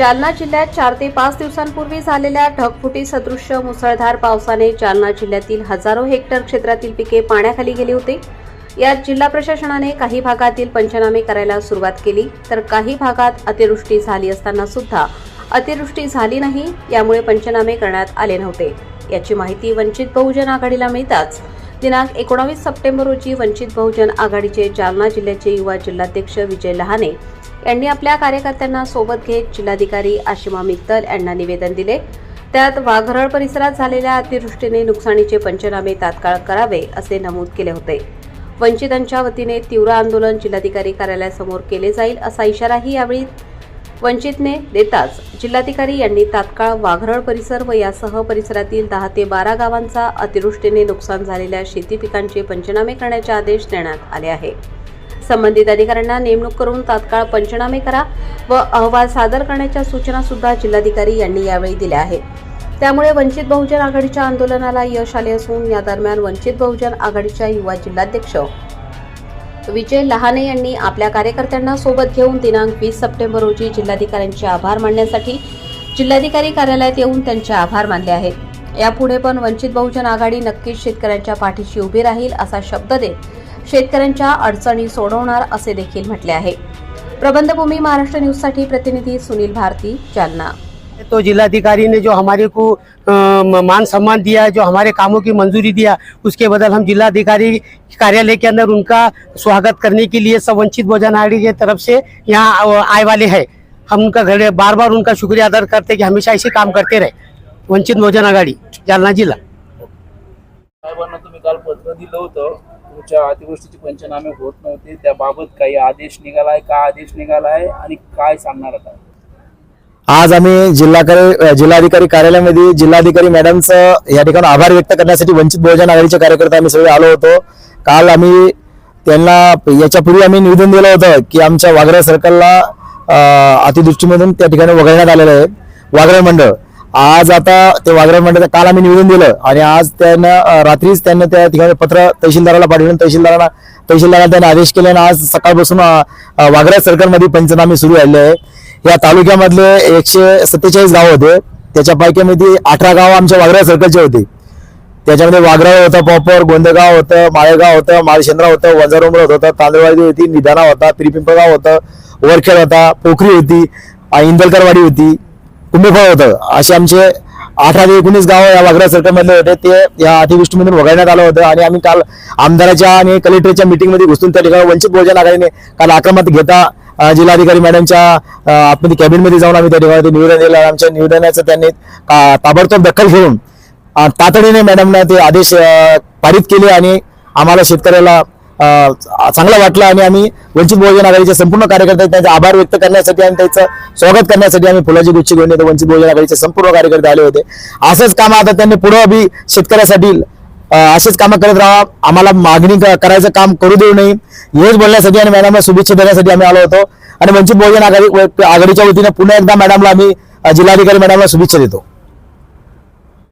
जालना जिल्ह्यात चार ते पाच दिवसांपूर्वी झालेल्या ढगफुटी सदृश्य मुसळधार पावसाने जालना जिल्ह्यातील हजारो हेक्टर क्षेत्रातील पिके पाण्याखाली गेली होती. यात जिल्हा प्रशासनाने काही भागातील पंचनामे करायला सुरुवात केली तर काही भागात अतिवृष्टी झाली असताना सुद्धा अतिवृष्टी झाली नाही यामुळे पंचनामे करण्यात आले नव्हते. याची माहिती वंचित बहुजन आघाडीला मिळताच दिनांक एकोणावीस सप्टेंबर रोजी वंचित बहुजन आघाडीचे जालना जिल्ह्याचे युवा जिल्हाध्यक्ष विजय लहाने यांनी आपल्या कार्यकर्त्यांना सोबत घेत जिल्हाधिकारी आशिमा मित्तल यांना निवेदन दिले. त्यात वाघरळ परिसरात झालेल्या अतिवृष्टीने नुकसानीचे पंचनामे तात्काळ करावे असे नमूद केले होते. वंचितांच्या वतीने तीव्र आंदोलन जिल्हाधिकारी कार्यालयासमोर केले जाईल असा इशाराही यावेळी वंचितने देताच जिल्हाधिकारी यांनी तात्काळ वाघरळ परिसर व यासह परिसरातील दहा ते बारा गावांचा अतिवृष्टीने नुकसान झालेल्या शेती पिकांचे पंचनामे करण्याचे आदेश देण्यात आले आहे. संबंधित अधिकाऱ्यांना नेमणूक करून तात्काळ पंचनामे करा व अहवाल सादर करण्याच्या सूचना सुद्धा जिल्हाधिकारी यांनी यावेळी दिल्या आहेत. त्यामुळे वंचित बहुजन आघाडीच्या आंदोलनाला यश आले असून या दरम्यान वंचित बहुजन आघाडीच्या युवा जिल्हाध्यक्ष विजय लहाने यांनी आपल्या कार्यकर्त्यांना सोबत घेऊन दिनांक वीस सप्टेंबर रोजी जिल्हाधिकाऱ्यांचे आभार मानण्यासाठी जिल्हाधिकारी कार्यालयात येऊन त्यांचे आभार मानले आहेत. यापुढे पण वंचित बहुजन आघाडी नक्कीच शेतकऱ्यांच्या पाठीशी उभी राहील असा शब्द देत शेतकऱ्यांच्या अडचणी सोडवणार असे देखील म्हटले आहे. प्रबंधभूमी महाराष्ट्र न्यूजसाठी प्रतिनिधी सुनील भारती जालना. तो जिलाधिकारी ने जो हमारे को मान सम्मान दिया जो हमारे कामों की मंजूरी दिया उसके बदल हम जिलाधिकारी कार्यालय के अंदर उनका स्वागत करने के लिए सब वंचित भोजन आड़ी की तरफ से यहाँ आए वाले हैं। हम उनका घर बार बार उनका शुक्रिया अदा करते कि हमेशा ऐसे काम करते रहे। वंचित भोजन आघाड़ी जालना जिला। साहेबांना तुम्ही काल पत्र दिलं होतं तुमच्या अतिवृष्टीचे पंचनामे होत नव्हते त्याबाबत काही आदेश निघालाय का आदेश निघालाय आणि काय सांगणार आता? आज आम्ही जिल्हाकारी जिल्हाधिकारी कार्यालयामध्ये जिल्हाधिकारी मॅडमचं या ठिकाणी आभार व्यक्त करण्यासाठी वंचित बहुजन आघाडीचे कार्यकर्ते आम्ही सगळे आलो होतो. काल आम्ही त्यांना याच्यापूर्वी आम्ही निवेदन दिलं होतं की आमच्या वाघरा सर्कलला अतिदृष्टीमधून त्या ठिकाणी वगळण्यात आलेलं आहे. वाघरा मंडळ. आज आता ते वाघरा मंडळ काल आम्ही निवेदन दिलं आणि आज त्यांना रात्रीच त्यांना त्या ठिकाणी पत्र तहसीलदाराला पाठवलं. तहसीलदारांना तहसीलदाराला त्यांनी आदेश केले आणि आज सकाळपासून वाघरा सर्कलमध्ये पंचनामे सुरू झाले आहे. या तालुक्यामधले एकशे सत्तेचाळीस गाव होते. त्याच्या पैकीमध्ये अठरा गाव आमच्या वागरा सर्कलचे होते. त्याच्यामध्ये वाघराव होतं पॉपर गोंदगाव होतं माळेगाव होतं माळशेंद्रा होतं वंजारोमरत होतं तांदळवाडी होती निधाना होता त्रिपिंपगाव होतं वरखेड होता पोखरी होती इंदलकरवाडी होती कुंभफळ होतं. असे आमचे अठरा ते एकोणीस गाव या वाघरा सर्कलमधले होते. ते या अतिवृष्टीमधून वगळण्यात आलं होतं आणि आम्ही काल आमदाराच्या आणि कलेक्टरच्या मीटिंगमध्ये घुसून त्या ठिकाणी वंचित बहुजन आघाडीने काल आक्रमक घेता जिल्हाधिकारी मॅडमच्या आपण कॅबिनमध्ये जाऊन आम्ही त्या ठिकाणी ते निवेदन दिलं. आमच्या निवेदनाचं त्यांनी ताबडतोब दखल घेऊन तातडीने मॅडमनं ते आदेश पारित केले आणि आम्हाला शेतकऱ्याला चांगलं वाटलं आणि आम्ही वंचित बहुजन आघाडीचे संपूर्ण कार्यकर्ते त्यांचे आभार व्यक्त करण्यासाठी आणि त्याचं स्वागत करण्यासाठी आम्ही फुलाची गुच्छ घेऊन येतो. वंचित बहुजन आघाडीचे संपूर्ण कार्यकर्ते आले होते. असंच काम आता त्यांनी पुढे बी शेतकऱ्यासाठी असेच कामं करत राहा. आम्हाला मागणी करायचं काम करू देऊ नये. हेच बोलण्यासाठी आणि मॅडमला शुभेच्छा देण्यासाठी आम्ही आलो होतो. आणि वंचित बहुजन आघाडी आघाडीच्या वतीने पुन्हा एकदा मॅडमला आम्ही जिल्हाधिकारी मॅडमला शुभेच्छा देतो.